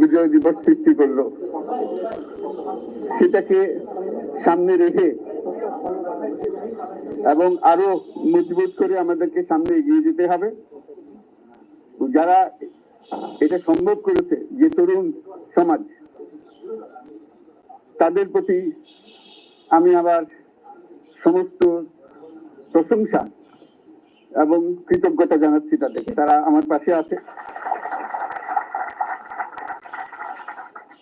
বিজয় দিবস সৃষ্টি করল। সেটাকে সামনে রেখে এবং আরও মজবুত করে আমাদেরকে সামনে এগিয়ে যেতে হবে। যারা এটা সম্ভব করেছে, যে তরুণ সমাজ, তাদের প্রতি আমি আবার সমস্ত প্রশংসা এবং কৃতজ্ঞতা জানাচ্ছি তাদেরকে। তারা আমার পাশে আছে।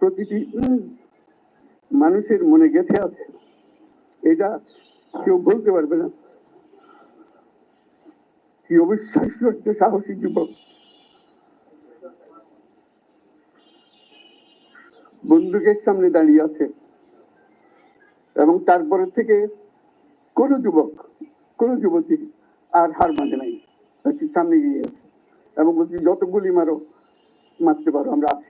প্রতিটি মানুষের মনে গেঁথে আছে। এটা কেউ বলতে পারবে না। কি অবিশ্বাস্য একটা সাহসী যুবক। বন্দুকের সামনে দাঁড়িয়ে আছে এবং তারপরে থেকে কোন যুবক, কোন যুবতী আর হার মানে নাই। সামনে গিয়ে আছে এবং বলছি যত গুলি মারো, মারতে পারো, আমরা আছি।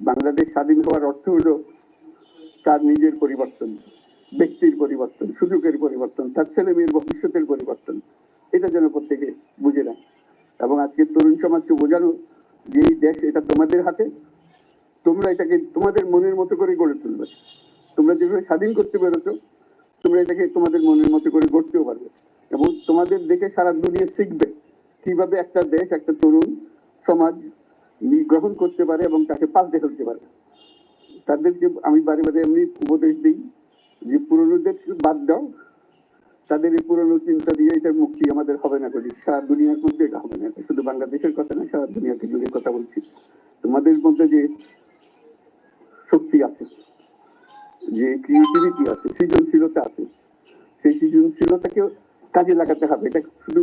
বাংলাদেশ স্বাধীন হওয়ার অর্থ হলো তার নিজের পরিবর্তন, ব্যক্তির পরিবর্তন, সুযোগের পরিবর্তন, তার ছেলে মেয়ের ভবিষ্যতের পরিবর্তন। এটা যেন প্রত্যেকে বুঝে নেয়। এবং আজকে তরুণ সমাজকে বোঝানো যে এই দেশ এটা তোমাদের হাতে, তোমরা এটাকে তোমাদের মনের মতো করে গড়ে তুলবে। তোমরা যেভাবে স্বাধীন করতে পেরেছ, তোমরা এটাকে তোমাদের মনের মতো করে গড়তেও পারবে। এবং তোমাদের দেখে সারা দুনিয়া শিখবে কীভাবে একটা দেশ, একটা তরুণ সমাজ গ্রহণ করতে পারে এবং তাকে পাল্টে ফেলতে পারে। তাদেরকে আমি বারে বারে এমনি উপদেশ দিই যে, পুরনোদের বাদ দাও। তাদের এই পুরনো চিন্তা দিয়ে এটার মুক্তি আমাদের হবে না করি সারা দুনিয়ার মধ্যে এটা হবে না। শুধু বাংলাদেশের কথা না, সারা দুনিয়াকে জুড়ে কথা বলছি। তোমাদের মধ্যে যে শক্তি আছে, যে ক্রিয়েটিভিটি আছে, সৃজনশীলতা আছে, সেই সৃজনশীলতাকে কাজে লাগাতে হবে। এটা শুধু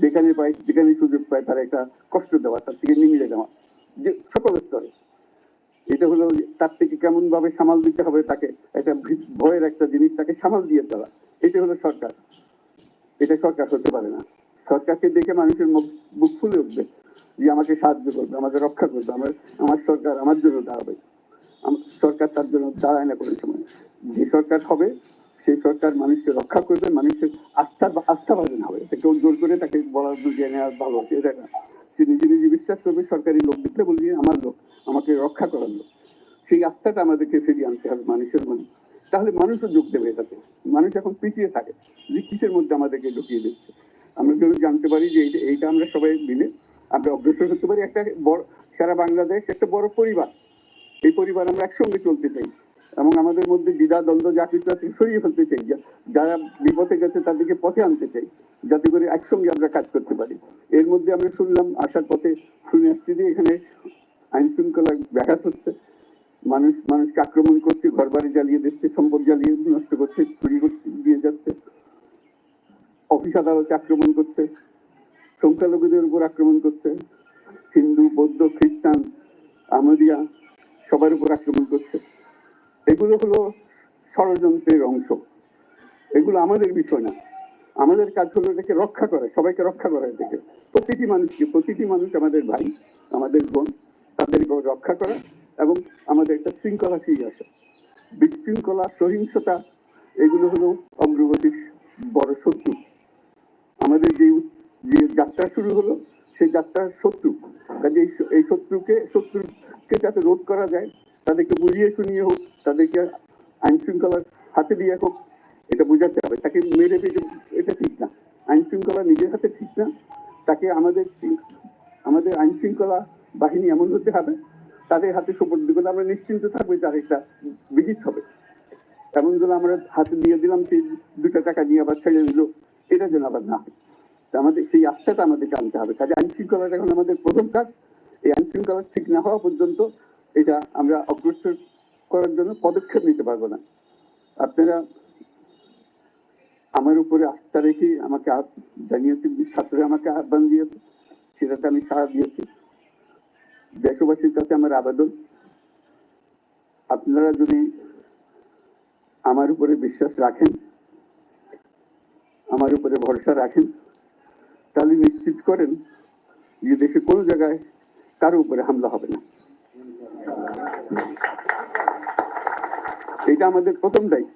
যেখানে পায় যেখানে সুযোগ পায়, তার একটা কষ্ট দেওয়া, তার থেকে নিংড়ে দেওয়া। যে সকল স্তরে। এটা হলো তার থেকে কেমন ভাবে সামাল দিতে হবে, তাকে একটা ভয়ের একটা জিনিস তাকে সামাল দিয়ে দেওয়া এটা হলো সরকার। এটা সরকার হতে পারে না। সরকারকে দেখে মানুষের বুক ফুলে উঠবে যে আমাকে সাহায্য করবে, আমাকে রক্ষা করবে, আমার আমার সরকার আমার জন্য দাঁড়াবে। সরকার তার জন্য দাঁড়ায় না কোনো সময়। যে সরকার হবে, সেই সরকার মানুষকে রক্ষা করবে, মানুষের আস্থা আস্থা জোর করে তাকে বলার ভালো সে নিজে নিজে বিশ্বাস করবে, সরকারি লোক দেখলে আমার লোক, আমাকে রক্ষা করার লোক। সেই আস্থাটা আমাদেরকে ফিরিয়ে আনতে হবে মানুষের মনে। তাহলে মানুষও যোগ দেবে এটাতে। মানুষ এখন পিছিয়ে থাকে যে কিসের মধ্যে আমাদেরকে ঢুকিয়ে দিচ্ছে। আমরা যদি জানতে পারি যে এইটা- আমরা সবাই মিলে আমরা অগ্রসর হতে পারি। একটা বড়, সারা বাংলাদেশ একটা বড় পরিবার। এই পরিবার আমরা একসঙ্গে চলতে চাই এবং আমাদের মধ্যে দ্বিধা দ্বন্দ্ব কিছু সরিয়ে ফেলতে চাই। যারা বিপথে গেছে তাদেরকে পথে আনতে চাই। যাতে করে একসঙ্গে আমরা কাজ করতে পারি। এর মধ্যে আমরা শুনলাম, আসার পথে শুনে আসছি যে এখানে আইন শৃঙ্খলা ব্যাঘাত হচ্ছে। মানুষ, মানুষকে আক্রমণ করছে ঘর বাড়ি জ্বালিয়ে দিচ্ছে, সম্পদ জ্বালিয়ে নষ্ট করছে, চুরি করছে, দিয়ে যাচ্ছে। অফিস আদালতে আক্রমণ করছে, সংখ্যালঘুদের উপর আক্রমণ করছে, হিন্দু, বৌদ্ধ, খ্রিস্টান আমদিয়া সবার উপর আক্রমণ করছে। এগুলো হলো ষড়যন্ত্রের অংশ। এগুলো আমাদের বিষয় না। আমাদের কাজ হলো এটাকে রক্ষা করা, সবাইকে রক্ষা করা এটাকে। প্রতিটি মানুষকে, প্রতিটি মানুষ আমাদের ভাই, আমাদের বোন তাদের রক্ষা করা এবং আমাদের একটা শৃঙ্খলা ফিরে আসা। বিশৃঙ্খলা, সহিংসতা, এগুলো হলো অগ্রগতির বড় শত্রু। আমাদের যে যে যাত্রা শুরু হলো, সেই যাত্রার শত্রু। কাজে এই শত্রুকে শত্রুকে যাতে রোধ করা যায়, তাদেরকে বুঝিয়ে শুনিয়ে হোক, তাদেরকে আইন শৃঙ্খলার হাতে দিয়ে হোক, এটা বোঝাতে হবে। তাকে মেরে পেটে এটা ঠিক না। আইন শৃঙ্খলা নিজের হাতে ঠিক না, তাকে আমাদের আমাদের আইন শৃঙ্খলা বাহিনী এমন হতে হবে, তাদের হাতে সুপর্দ করলে আমরা নিশ্চিন্ত থাকবে তার একটা বিজিত হবে। এমন যেন আমরা হাতে দিয়ে দিলাম সেই দুটো টাকা নিয়ে আবার ছেড়ে দিল। এটা যেন আবার না হয়। আমাদের সেই আস্থাটা আমাদেরকে আনতে হবে। কাজে আইন শৃঙ্খলাটা এখন আমাদের প্রথম কাজ। এই আইন শৃঙ্খলা ঠিক না হওয়া পর্যন্ত এটা আমরা অগ্রসর করার জন্য পদক্ষেপ নিতে পারব না। আপনারা আমার উপরে আস্থা রেখে আমাকে জানিয়েছে ছাত্ররা আমাকে আহ্বান দিয়েছে। সেটাতে আমি সাড়া দিয়েছি। দেশবাসীর কাছে আমার আবেদন। আপনারা যদি আমার উপরে বিশ্বাস রাখেন, আমার উপরে ভরসা রাখেন, তাহলে নিশ্চিত করেন যে দেশে কোনো জায়গায় কারও উপরে হামলা হবে না। এটা আমাদের প্রথম দায়িত্ব।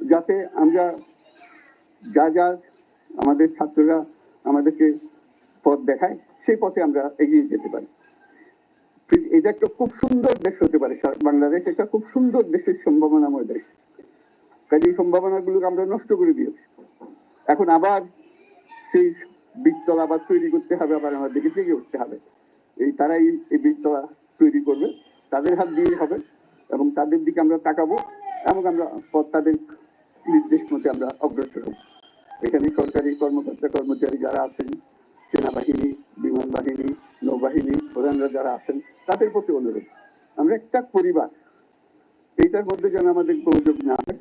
যাতে আমরা যা যা আমাদের ছাত্ররা আমাদেরকে পথ দেখায়, সেই পথে আমরা এগিয়ে যেতে পারি। এটা একটা খুব সুন্দর দেশ হতে পারে বাংলাদেশ একটা খুব সুন্দর দেশের সম্ভাবনাময় দেশ। কাজে এই সম্ভাবনাগুলোকে আমরা নষ্ট করে দিয়েছি। এখন আবার সেই বীজতলা আবার তৈরি করতে হবে, আবার আমাদেরকে জেগে উঠতে হবে। এই তারাই এই বীজতলা তৈরি করবে, তাদের হাত দিয়ে হবে এবং তাদের দিকে আমরা তাকাবো এবং আমরা তাদের নির্দেশ মতে আমরা অগ্রসর হব এখানে সরকারি কর্মকর্তা কর্মচারী যারা আছেন, সেনাবাহিনী, বিমান বাহিনী, নৌবাহিনী, প্রধানরা যারা আছেন, তাদের প্রতি অনুরোধ। আমরা একটা পরিবার, এইটার মধ্যে যেন আমাদের গোলযোগ না হয়,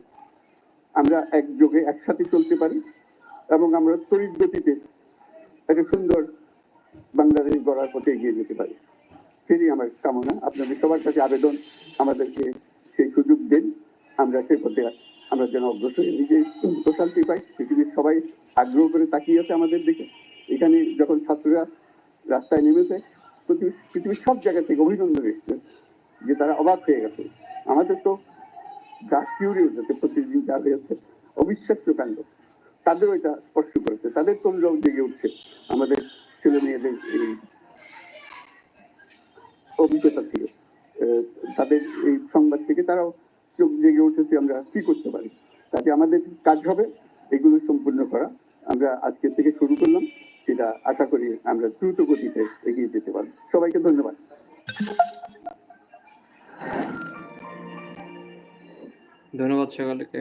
আমরা একযোগে একসাথে চলতে পারি এবং আমরা তড়িৎ গতিতে একটা সুন্দর বাংলাদেশ গড়ার পথে এগিয়ে যেতে পারি। সেটাই আমার কামনা। আপনাদের সবার কাছে আবেদন আমাদেরকে সেই সুযোগ দেন। আমরা সেই পথে আমরা যেন অগ্রসর হই। নিজে প্রশান্তি পাই, পৃথিবীর সবাই আগ্রহ করে তাকিয়ে আছে আমাদের দিকে। এখানে যখন ছাত্ররা রাস্তায় নেমেছে পৃথিবীর সব জায়গা থেকে অভিনন্দন এসছে যে তারা অবাক হয়ে গেছে। আমাদের তো গা শিউরে উঠেছে, প্রতিদিন যা হয়েছে, অবিশ্বাস্য কাণ্ড। তাদেরও এটা স্পর্শ করেছে, তাদের তরুণরাও জেগে উঠছে। আমাদের ছেলে মেয়েদের এই অভিজ্ঞতা থেকে তাদের এই সংবাদ থেকে তারাও চোখ জেগে উঠেছে আমরা, কি করতে পারি? তাতে আমাদের কাজ হবে, এগুলো সম্পূর্ণ করা। আমরা আজকে থেকে শুরু করলাম, সেটা আশা করি আমরা দ্রুত গতিতে এগিয়ে যেতে পারব। সবাইকে ধন্যবাদ। ধন্যবাদ সকলকে।